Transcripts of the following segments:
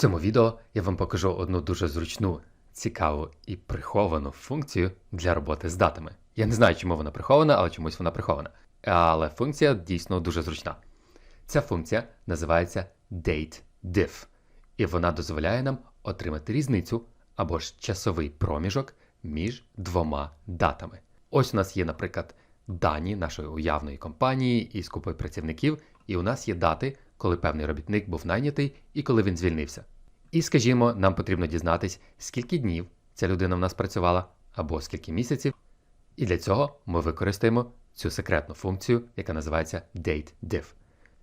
цьому відео я вам покажу одну дуже зручну, цікаву і приховану функцію для роботи з датами. Я не знаю, чому вона прихована, але чомусь вона прихована. Але функція дійсно дуже зручна. Ця функція називається dateDiff, і вона дозволяє нам отримати різницю або ж часовий проміжок між двома датами. Ось у нас є, наприклад, дані нашої уявної компанії із купою працівників, і у нас є дати, коли певний робітник був найнятий і коли він звільнився. І скажімо, нам потрібно дізнатись, скільки днів ця людина в нас працювала, або скільки місяців. І для цього ми використаємо цю секретну функцію, яка називається dateDiff.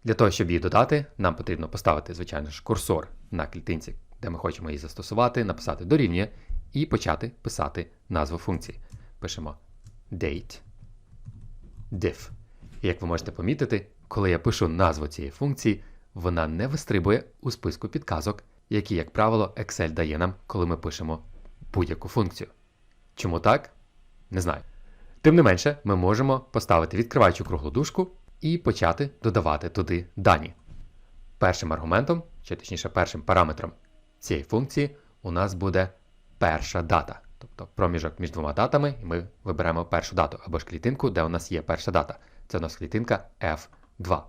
Для того, щоб її додати, нам потрібно поставити, звичайно ж, курсор на клітинці, де ми хочемо її застосувати, написати дорівнює і почати писати назву функції. Пишемо date diff. І як ви можете помітити, коли я пишу назву цієї функції, вона не вистрибує у списку підказок, які, як правило, Excel дає нам, коли ми пишемо будь-яку функцію. Чому так? Не знаю. Тим не менше, ми можемо поставити відкриваючу круглу дужку і почати додавати туди дані. Першим аргументом, чи точніше першим параметром цієї функції у нас буде перша дата, тобто проміжок між двома датами, і ми виберемо першу дату або ж клітинку, де у нас є перша дата. Це у нас клітинка F2.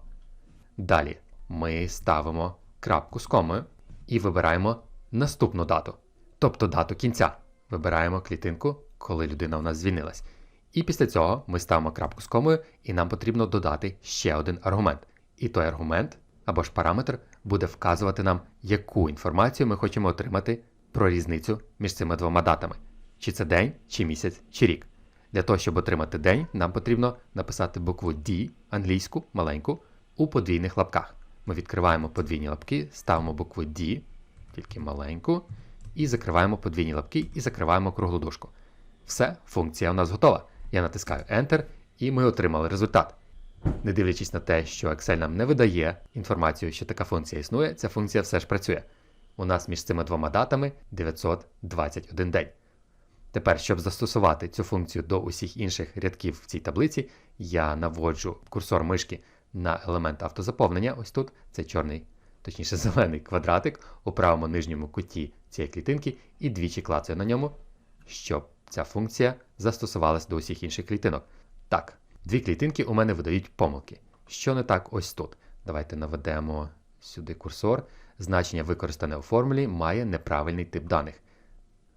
Далі ми ставимо крапку з комою і вибираємо наступну дату, тобто дату кінця. Вибираємо клітинку, коли людина у нас звільнилась. І після цього ми ставимо крапку з комою, і нам потрібно додати ще один аргумент. І той аргумент або ж параметр буде вказувати нам, яку інформацію ми хочемо отримати про різницю між цими двома датами: чи це день, чи місяць, чи рік. Для того, щоб отримати день, нам потрібно написати букву D, англійську, маленьку, у подвійних лапках. Ми відкриваємо подвійні лапки, ставимо букву D, тільки маленьку, і закриваємо подвійні лапки і закриваємо круглу дужку. Все, функція у нас готова. Я натискаю Enter, і ми отримали результат. Не дивлячись на те, що Excel нам не видає інформацію, що така функція існує, ця функція все ж працює. У нас між цими двома датами 921 день. Тепер, щоб застосувати цю функцію до усіх інших рядків в цій таблиці, я наводжу курсор мишки на елемент автозаповнення. Ось тут це чорний, точніше зелений квадратик у правому нижньому куті цієї клітинки і двічі клацаю на ньому, щоб ця функція застосувалась до усіх інших клітинок. Так, дві клітинки у мене видають помилки. Що не так ось тут? Давайте наведемо сюди курсор. Значення, використане у формулі, має неправильний тип даних.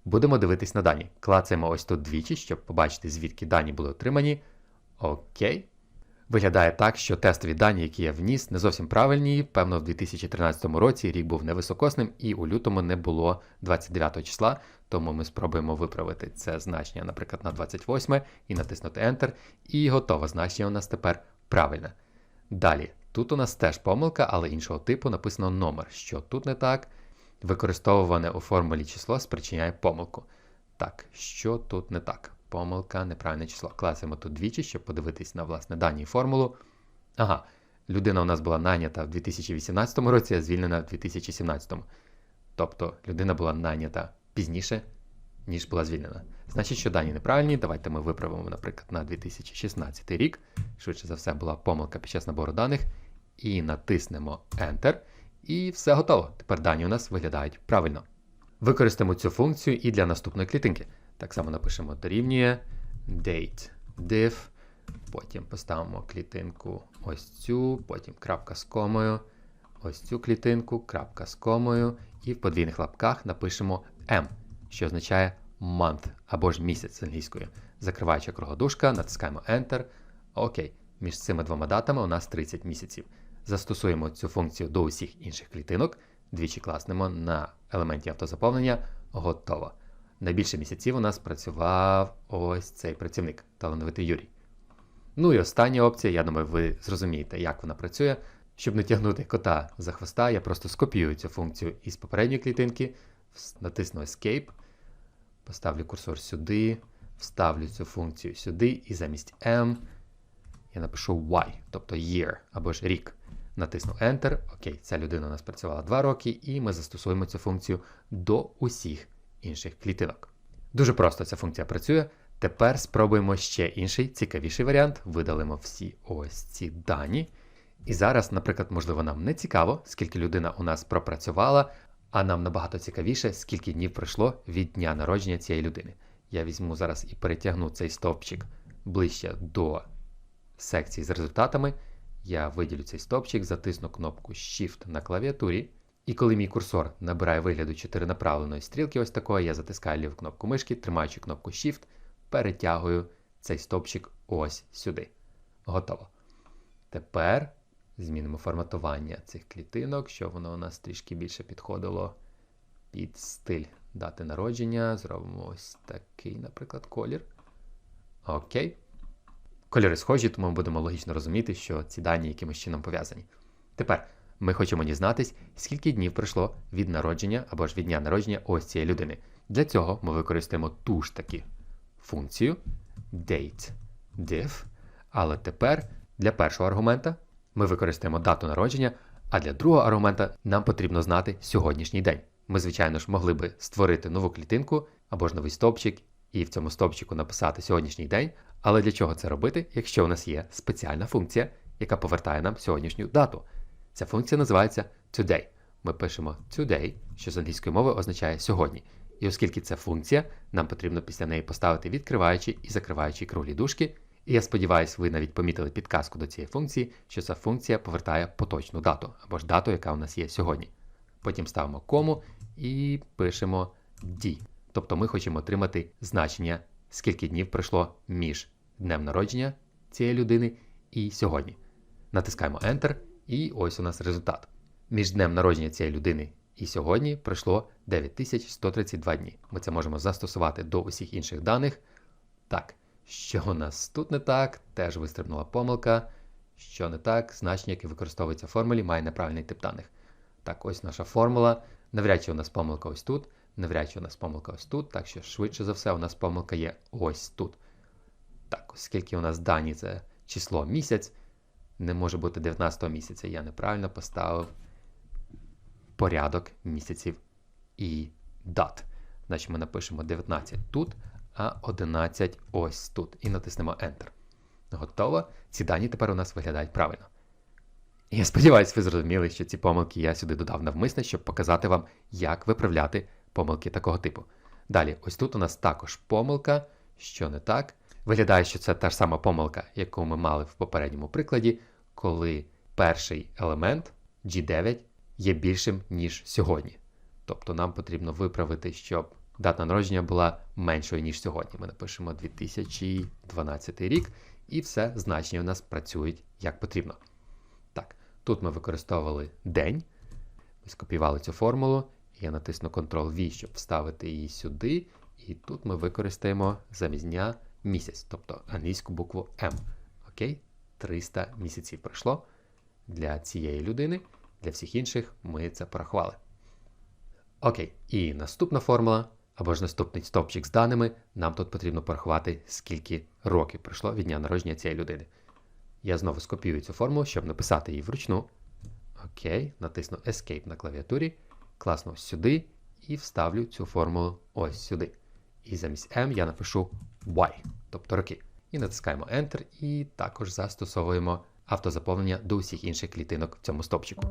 Будемо дивитись на дані. Клацаємо ось тут двічі, щоб побачити, звідки дані були отримані. Окей. Виглядає так, що тестові дані, які я вніс, не зовсім правильні. Певно, в 2013 році рік був невисокосним, і у лютому не було 29 числа, тому ми спробуємо виправити це значення, наприклад, на 28 і натиснути Enter. І готове значення у нас тепер правильне. Далі, тут у нас теж помилка, але іншого типу написано номер. Що тут не так? Використовуване у формулі число спричиняє помилку. Так, що тут не так? Помилка, неправильне число. Клацаємо тут двічі, щоб подивитись на власне дані формулу. Ага, людина у нас була найнята в 2018 році, а звільнена в 2017. Тобто людина була найнята пізніше, ніж була звільнена. Значить, що дані неправильні. Давайте ми виправимо, наприклад, на 2016 рік. Швидше за все, була помилка під час набору даних. І натиснемо Enter. І все готово. Тепер дані у нас виглядають правильно. Використаємо цю функцію і для наступної клітинки. Так само напишемо дорівнює date diff, потім поставимо клітинку ось цю, потім крапка з комою, ось цю клітинку, крапка з комою, і в подвійних лапках напишемо M, що означає month або ж місяць з англійською. Закриваюча круглодушка, натискаємо Enter. Окей, між цими двома датами у нас 30 місяців. Застосуємо цю функцію до усіх інших клітинок, двічі класнемо на елементі автозаповнення, готово. Найбільше місяців у нас працював ось цей працівник, талановитий Юрій. Ну і остання опція, я думаю, ви зрозумієте, як вона працює. Щоб не тягнути кота за хвоста, я просто скопіюю цю функцію із попередньої клітинки, натисну Escape, поставлю курсор сюди, вставлю цю функцію сюди, і замість M я напишу Y, тобто year або ж рік. Натисну Enter. Окей, ця людина у нас працювала 2 роки, і ми застосуємо цю функцію до усіх інших клітинок. Дуже просто ця функція працює. Тепер спробуємо ще інший цікавіший варіант. Видалимо всі ось ці дані. І зараз, наприклад, можливо, нам не цікаво, скільки людина у нас пропрацювала, А нам набагато цікавіше, скільки днів пройшло від дня народження цієї людини. Я візьму зараз і перетягну цей стовпчик ближче до секції з результатами. Я виділю цей стовпчик, затисну кнопку Shift на клавіатурі. І коли мій курсор набирає вигляду чотиринаправленої стрілки, ось такої, я затискаю ліву кнопку мишки, тримаючи кнопку Shift, перетягую цей стовпчик ось сюди. Готово. Тепер змінимо форматування цих клітинок, щоб воно у нас трішки більше підходило під стиль дати народження. Зробимо ось такий, наприклад, колір. Окей. Кольори схожі, тому ми будемо логічно розуміти, що ці дані якимось чином пов'язані. Тепер ми хочемо дізнатись, скільки днів пройшло від народження або ж від дня народження ось цієї людини. Для цього ми використаємо ту ж таки функцію date diff, але тепер для першого аргумента ми використаємо дату народження, а для другого аргумента нам потрібно знати сьогоднішній день. Ми, звичайно ж, могли би створити нову клітинку або ж новий стовпчик і в цьому стовпчику написати сьогоднішній день. Але для чого це робити, якщо у нас є спеціальна функція, яка повертає нам сьогоднішню дату? Ця функція називається today. Ми пишемо today, що з англійської мови означає сьогодні. І оскільки це функція, нам потрібно після неї поставити відкриваючі і закриваючі круглі дужки. І я сподіваюся, ви навіть помітили підказку до цієї функції, що ця функція повертає поточну дату або ж дату, яка у нас є сьогодні. Потім ставимо кому і пишемо D. Тобто ми хочемо отримати значення, скільки днів пройшло між днем народження цієї людини і сьогодні. Натискаємо Enter, і ось у нас результат. Між днем народження цієї людини і сьогодні пройшло 9132 дні. Ми це можемо застосувати до усіх інших даних. Так, що у нас тут не так? Теж вистрибнула помилка. Що не так, значення, яке використовується в формулі, має неправильний тип даних. Так, ось наша формула. Навряд чи у нас помилка ось тут. Навряд чи у нас помилка ось тут. Так що, швидше за все, у нас помилка є ось тут. Так, оскільки у нас дані це число місяць, не може бути 19 місяця. Я неправильно поставив порядок місяців і дат. Значить, ми напишемо 19 тут, а 11 ось тут. І натиснемо Enter. Готово. Ці дані тепер у нас виглядають правильно. Я сподіваюся, ви зрозуміли, що ці помилки я сюди додав навмисне, щоб показати вам, як виправляти помилки такого типу. Далі, ось тут у нас також помилка, що не так. Виглядає, що це та ж сама помилка, яку ми мали в попередньому прикладі, коли перший елемент G9 є більшим, ніж сьогодні. Тобто нам потрібно виправити, щоб дата народження була меншою, ніж сьогодні. Ми напишемо 2012 рік, і все значення у нас працюють як потрібно. Так, тут ми використовували день. Ми скопіювали цю формулу. Я натисну Ctrl-V, щоб вставити її сюди. І тут ми використаємо замість дня місяць, тобто англійську букву М. Окей? 300 місяців пройшло для цієї людини. Для всіх інших ми це порахували. Окей, і наступна формула, або ж наступний стовпчик з даними, нам тут потрібно порахувати, скільки років пройшло від дня народження цієї людини. Я знову скопіюю цю формулу, щоб написати її вручну. Окей, натисну Escape на клавіатурі, класно сюди і вставлю цю формулу ось сюди. І замість M я напишу Y, тобто роки. І натискаємо Enter, і також застосовуємо автозаповнення до усіх інших клітинок в цьому стопчику.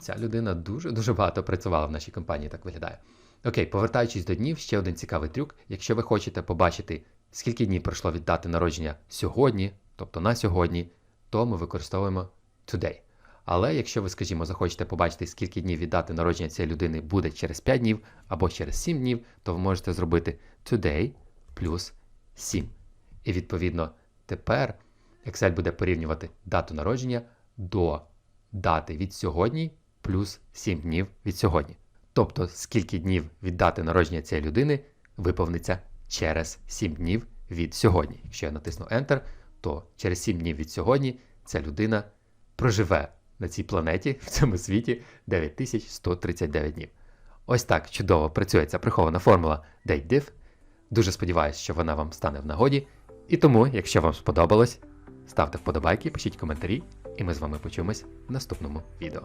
Ця людина дуже-дуже багато працювала в нашій компанії, так виглядає. Окей, повертаючись до днів, ще один цікавий трюк. Якщо ви хочете побачити, скільки днів пройшло від дати народження сьогодні, тобто на сьогодні, то ми використовуємо today. Але якщо ви, скажімо, захочете побачити, скільки днів від дати народження цієї людини буде через 5 днів або через 7 днів, то ви можете зробити today плюс 7. І відповідно тепер Excel буде порівнювати дату народження до дати від сьогодні плюс 7 днів від сьогодні. Тобто, скільки днів від дати народження цієї людини виповниться через 7 днів від сьогодні. Якщо я натисну Enter, то через 7 днів від сьогодні ця людина проживе на цій планеті, в цьому світі 9139 днів. Ось так чудово працює ця прихована формула DateDiff. Дуже сподіваюся, що вона вам стане в нагоді. І тому, якщо вам сподобалось, ставте вподобайки, пишіть коментарі, і ми з вами почуємось в наступному відео.